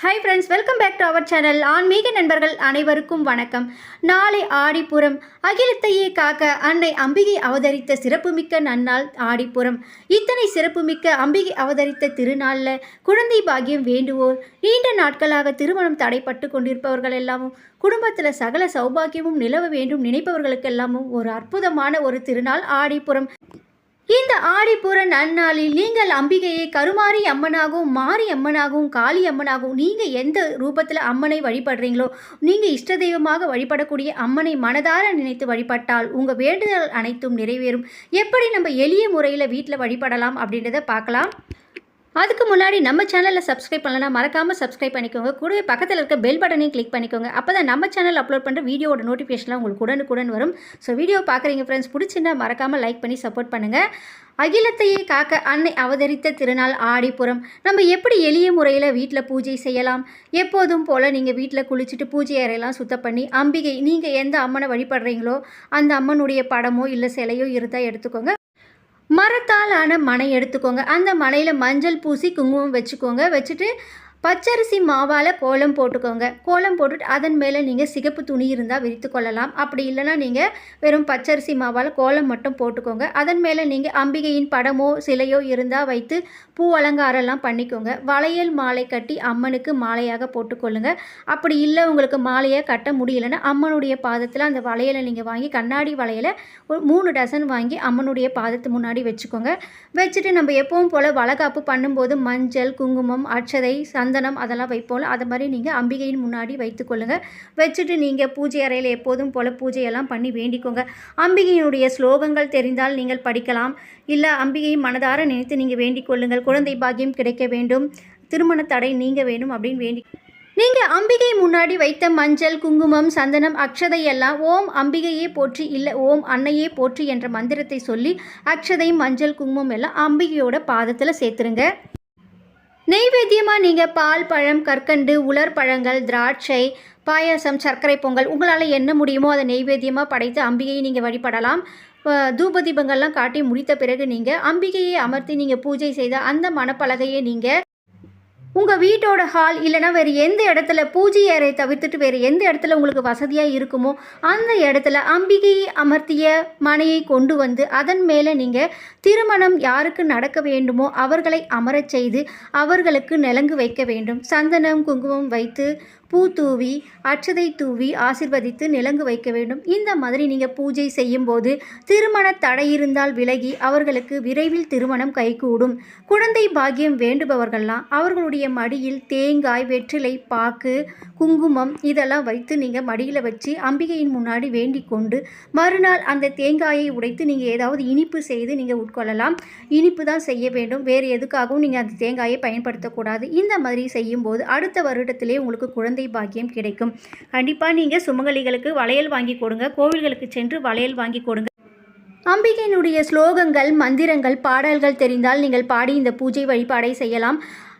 Hi friends welcome back to our channel ஆன்மீக நண்பர்கள் அனைவருக்கும் வணக்கம். நாளை ஆடிப்புறம். அகிலத்தையே காக்க அன்னை அம்பிகை அவதரித்த சிறப்புமிக்க நன்னாள் ஆடிப்புறம். இத்தனை சிறப்புமிக்க அம்பிகை அவதரித்த திருநாளில் குழந்தை பாக்கியம் வேண்டுவோர். நீண்ட நாட்களாக திருமணம் தடைப்பட்டு கொண்டிருப்பவர்கள் எல்லாமும் குடும்பத்தில் சகல சௌபாகியமும் நிலவ வேண்டும் நினைப்பவர்களுக்கெல்லாமும் ஒரு அற்புதமான ஒரு திருநாள் ஆடிப்புறம். இந்த ஆடிப்புற நன்னாளில் நீங்கள் அம்பிகையை கருமாரி அம்மனாகவும் மாரி அம்மனாகவும் காளி அம்மனாகவும் நீங்கள் எந்த ரூபத்தில் அம்மனை வழிபடுறீங்களோ நீங்கள் இஷ்ட தெய்வமாக வழிபடக்கூடிய அம்மனை மனதார நினைத்து வழிபட்டால் உங்கள் வேண்டுதல் அனைத்தும் நிறைவேறும். எப்படி நம்ம எளிய முறையில் வீட்டில் வழிபடலாம் அப்படின்றத பார்க்கலாம். அதுக்கு முன்னாடி நம்ம சேனலில் சப்ஸ்கிரைப் பண்ணலனா மறக்காமல் சப்ஸ்கிரைப் பண்ணிக்கோங்க. கூடவே பக்கத்தில் இருக்க பெல் பட்டனையும் கிளிக் பண்ணிக்கோங்க. அப்போ தான் நம்ம சேனல் அப்லோட் பண்ணுற வீடியோட நோட்டிஃபிகேஷன்லாம் உங்களுக்கு உடனுக்குடன் வரும். ஸோ வீடியோ பார்க்குறீங்க ஃப்ரெண்ட்ஸ் பிடிச்சிருந்தா மறக்காமல் லைக் பண்ணி சப்போர்ட் பண்ணுங்கள் அகிலத்தையே காக்க அன்னை அவதரித்த திருநாள் ஆடிப்புறம். நம்ம எப்படி எளிய முறையில் வீட்டில் பூஜை செய்யலாம்? எப்போதும் போல் நீங்கள் வீட்டில் குளிச்சுட்டு பூஜை அறையெல்லாம் சுத்தம் பண்ணி அம்பிகை நீங்கள் எந்த அம்மனை வழிபடுறீங்களோ அந்த அம்மனுடைய படமோ இல்லை சிலையோ இருந்தால் எடுத்துக்கோங்க. மரத்தால் ஆன மனை எடுத்துக்கோங்க. அந்த மனையில் மஞ்சள் பூசி குங்குமம் வச்சுக்கோங்க. வச்சுட்டு பச்சரிசி மாவால் கோலம் போட்டுக்கோங்க. கோலம் போட்டுட்டு அதன் மேலே நீங்கள் சிகப்பு துணி இருந்தால் விரித்து கொள்ளலாம். அப்படி இல்லைனா நீங்கள் வெறும் பச்சரிசி மாவால் கோலம் மட்டும் போட்டுக்கோங்க. அதன் மேலே நீங்கள் அம்பிகையின் படமோ சிலையோ இருந்தால் வைத்து பூ அலங்காரம்லாம் பண்ணிக்கோங்க. வளையல் மாலை கட்டி அம்மனுக்கு மாலையாக போட்டுக்கொள்ளுங்க. அப்படி இல்லை உங்களுக்கு மாலையாக கட்ட முடியலன்னா அம்மனுடைய பாதத்தில் அந்த வளையலை நீங்கள் வாங்கி கண்ணாடி வளையலை ஒரு மூணு டசன் வாங்கி அம்மனுடைய பாதத்து முன்னாடி வச்சுக்கோங்க. வச்சுட்டு நம்ம எப்பவும் போல் வளகாப்பு பண்ணும்போது மஞ்சள் குங்குமம் அட்சதை சந்தனம் அதெல்லாம் வைப்போம்ல அது மாதிரி நீங்கள் அம்பிகையின் முன்னாடி வைத்துக்கொள்ளுங்க வச்சுட்டு நீங்கள் பூஜை அறையில் எப்போதும் போல் பூஜையெல்லாம் பண்ணி வேண்டிக்கோங்க. அம்பிகையினுடைய ஸ்லோகங்கள் தெரிந்தால் நீங்கள் படிக்கலாம். இல்லை அம்பிகையை மனதார நினைத்து நீங்கள் வேண்டிக் கொள்ளுங்கள். குழந்தை பாக்கியம் கிடைக்க வேண்டும். திருமண தடை நீங்க வேணும் அப்படின்னு வேண்டி நீங்கள் அம்பிகை முன்னாடி வைத்த மஞ்சள் குங்குமம் சந்தனம் அக்ஷதை எல்லாம் ஓம் அம்பிகையே போற்றி இல்லை ஓம் அன்னையே போற்றி என்ற மந்திரத்தை சொல்லி அக்ஷதை மஞ்சள் குங்குமம் எல்லாம் அம்பிகையோட பாதத்தில் சேர்த்துருங்க. நெய்வேத்தியமாக நீங்கள் பால் பழம் கற்கண்டு உலர் பழங்கள் திராட்சை பாயாசம் சர்க்கரை பொங்கல் உங்களால் என்ன முடியுமோ அதை நெய்வேத்தியமாக படைத்து அம்பிகையை நீங்கள் வழிபடலாம். தூப தீபங்கள்லாம் காட்டி முடித்த பிறகு நீங்கள் அம்பிகையை அமர்த்தி நீங்கள் பூஜை செய்த அந்த மணப்பலகையை நீங்கள் உங்கள் வீட்டோட ஹால் இல்லைனா வேறு எந்த இடத்துல பூஜை அறை தவிர்த்துட்டு வேறு எந்த இடத்துல உங்களுக்கு வசதியாக இருக்குமோ அந்த இடத்துல அம்பிகையை அமர்த்திய மனையை கொண்டு வந்து அதன் மேலே நீங்கள் திருமணம் யாருக்கு நடக்க வேண்டுமோ அவர்களை அமரச் செய்து அவர்களுக்கு நிலங்கு வைக்க வேண்டும். சந்தனம் குங்குமம் வைத்து பூ தூவி அச்சதை தூவி ஆசிர்வதித்து நிலங்கு வைக்க வேண்டும். இந்த மாதிரி நீங்கள் பூஜை செய்யும்போது திருமண தடை இருந்தால் விலகி அவர்களுக்கு விரைவில் திருமணம் கைகூடும். குழந்தை பாக்கியம் வேண்டுபவர்கள்லாம் அவர்களுடைய மடியில் தேங்காய் வெற்றிலை பாக்கு குங்குமம் இதெல்லாம் வைத்து நீங்கள் மடியில் வச்சு அம்பிகையின் முன்னாடி வேண்டிக் கொண்டு மறுநாள் அந்த தேங்காயை உடைத்து நீங்கள் ஏதாவது இனிப்பு செய்து நீங்கள் உட்கொள்ளலாம். இனிப்பு தான் செய்ய வேண்டும். வேறு எதுக்காகவும் நீங்கள் அந்த தேங்காயை பயன்படுத்தக்கூடாது இந்த மாதிரி செய்யும்போது அடுத்த வருடத்திலே உங்களுக்கு குழந்தை பாக்கியம் கிடைக்கும். கண்டிப்பாக நீங்கள் சுமங்கலிகளுக்கு வளையல் வாங்கி கொடுங்க. கோவில்களுக்கு சென்று வளையல் வாங்கி கொடுங்க. அம்பிகையினுடைய ஸ்லோகங்கள் மந்திரங்கள் பாடல்கள் தெரிந்தால் நீங்கள் பாடி இந்த பூஜை வழிபாடை செய்யலாம்.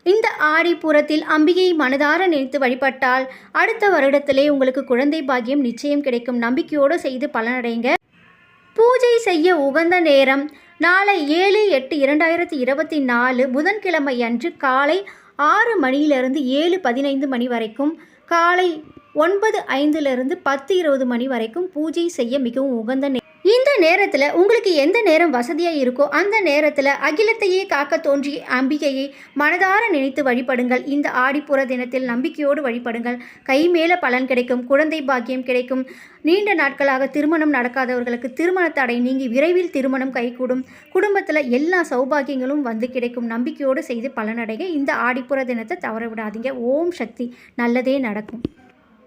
இந்த ஆடிப்புறத்தில் அம்பிகையை மனதார நினைத்து வழிபட்டால் அடுத்த வருடத்திலே உங்களுக்கு குழந்தை பாக்கியம் நிச்சயம் கிடைக்கும். நம்பிக்கையோடு செய்து பலனடைங்க. பூஜை செய்ய உகந்த நேரம். நாளை ஏழு எட்டு இரண்டாயிரத்தி இருபத்தி நாலு புதன்கிழமை அன்று காலை ஆறு மணியிலிருந்து ஏழு பதினைந்து மணி வரைக்கும் காலை ஒன்பது ஐந்திலிருந்து பத்து இருபது மணி வரைக்கும் பூஜை செய்ய மிகவும் உகந்த நேரம் இந்த நேரத்தில் உங்களுக்கு எந்த நேரம் வசதியாக இருக்கோ அந்த நேரத்தில் அகிலத்தையே காக்க தோன்றிய அம்பிகையை மனதார நினைத்து வழிபடுங்கள். இந்த ஆடிப்புற தினத்தில் நம்பிக்கையோடு வழிபடுங்கள். கை மேலே பலன் கிடைக்கும் குழந்தை பாக்கியம் கிடைக்கும். நீண்ட நாட்களாக திருமணம் நடக்காதவர்களுக்கு திருமண தடை நீங்கி விரைவில் திருமணம் கைகூடும். குடும்பத்தில் எல்லா சௌபாகியங்களும் வந்து கிடைக்கும். நம்பிக்கையோடு செய்து பலனடைய இந்த ஆடிப்புற தினத்தை தவற விடாதீங்க. ஓம் சக்தி. நல்லதே நடக்கும்.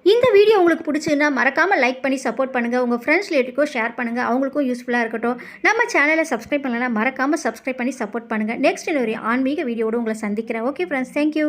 இந்த வீடியோ உங்களுக்கு பிடிச்சிருந்தா மறக்காமல் லைக் பண்ணி சப்போர்ட் பண்ணுங்கள் உங்கள் ஃப்ரெண்ட்ஸ் ரிலேட்டிவ்க்கும் ஷேர் பண்ணுங்கள் அவங்களுக்கும் யூஸ்ஃபுல்லாக இருக்கட்டும். நம்ம சேனலை சப்ஸ்கிரைப் பண்ணலன்னா மறக்காமல் சப்ஸ்கிரைப் பண்ணி சப்போர்ட் பண்ணுங்கள் நெக்ஸ்ட் இன்னொரு ஆன்மீக வீடியோடு உங்களை சந்திக்கிறேன். Okay friends thank you